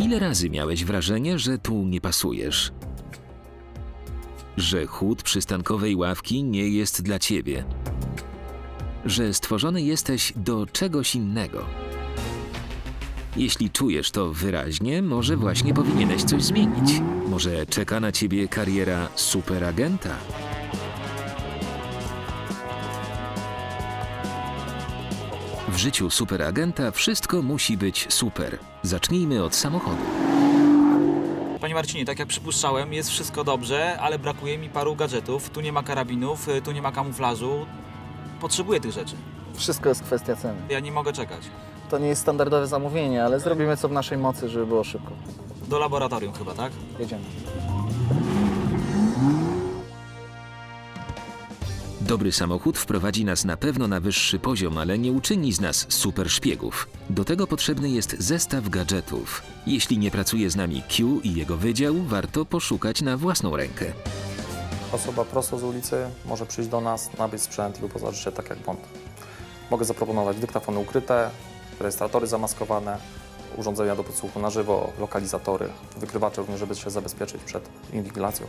Ile razy miałeś wrażenie, że tu nie pasujesz? Że chód przystankowej ławki nie jest dla ciebie? Że stworzony jesteś do czegoś innego? Jeśli czujesz to wyraźnie, może właśnie powinieneś coś zmienić. Może czeka na ciebie kariera superagenta? W życiu superagenta wszystko musi być super. Zacznijmy od samochodu. Panie Marcinie, tak jak przypuszczałem, jest wszystko dobrze, ale brakuje mi paru gadżetów. Tu nie ma karabinów, y, tu nie ma kamuflażu. Potrzebuję tych rzeczy. Wszystko jest kwestia ceny. Ja nie mogę czekać. To nie jest standardowe zamówienie, ale zrobimy co w naszej mocy, żeby było szybko. Do laboratorium chyba, tak? Jedziemy. Dobry samochód wprowadzi nas na pewno na wyższy poziom, ale nie uczyni z nas super szpiegów. Do tego potrzebny jest zestaw gadżetów. Jeśli nie pracuje z nami Q i jego wydział, warto poszukać na własną rękę. Osoba prosto z ulicy może przyjść do nas, nabyć sprzęt i wyposażyć się tak jak Bond. Mogę zaproponować dyktafony ukryte, rejestratory zamaskowane, urządzenia do podsłuchu na żywo, lokalizatory, wykrywacze również, żeby się zabezpieczyć przed inwigilacją.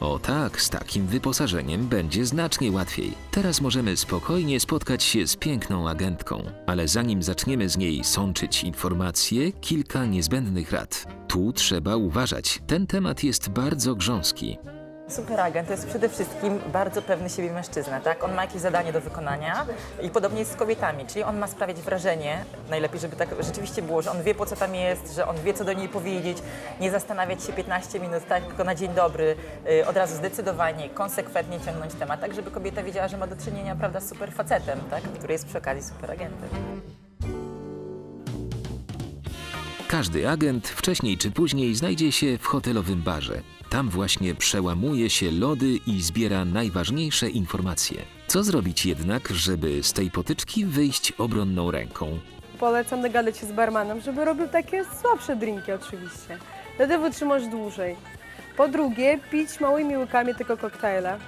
O tak, z takim wyposażeniem będzie znacznie łatwiej. Teraz możemy spokojnie spotkać się z piękną agentką, ale zanim zaczniemy z niej sączyć informacje, kilka niezbędnych rad. Tu trzeba uważać, ten temat jest bardzo grząski. Superagent to jest przede wszystkim bardzo pewny siebie mężczyzna, tak? On ma jakieś zadanie do wykonania i podobnie jest z kobietami, czyli on ma sprawiać wrażenie, najlepiej, żeby tak rzeczywiście było, że on wie po co tam jest, że on wie co do niej powiedzieć, nie zastanawiać się 15 minut, tak? Tylko na dzień dobry, y, od razu zdecydowanie, konsekwentnie ciągnąć temat, tak żeby kobieta wiedziała, że ma do czynienia, prawda, z super facetem, tak? Który jest przy okazji superagentem. Każdy agent wcześniej czy później znajdzie się w hotelowym barze. Tam właśnie przełamuje się lody i zbiera najważniejsze informacje. Co zrobić jednak, żeby z tej potyczki wyjść obronną ręką? Polecam dogadać się z barmanem, żeby robił takie słabsze drinki oczywiście. Wtedy wytrzymasz dłużej. Po drugie, pić małymi łykami tylko koktajle.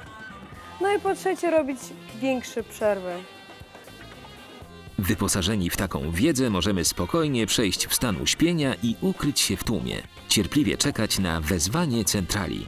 No i po trzecie, robić większe przerwy. Wyposażeni w taką wiedzę możemy spokojnie przejść w stan uśpienia i ukryć się w tłumie. Cierpliwie czekać na wezwanie centrali.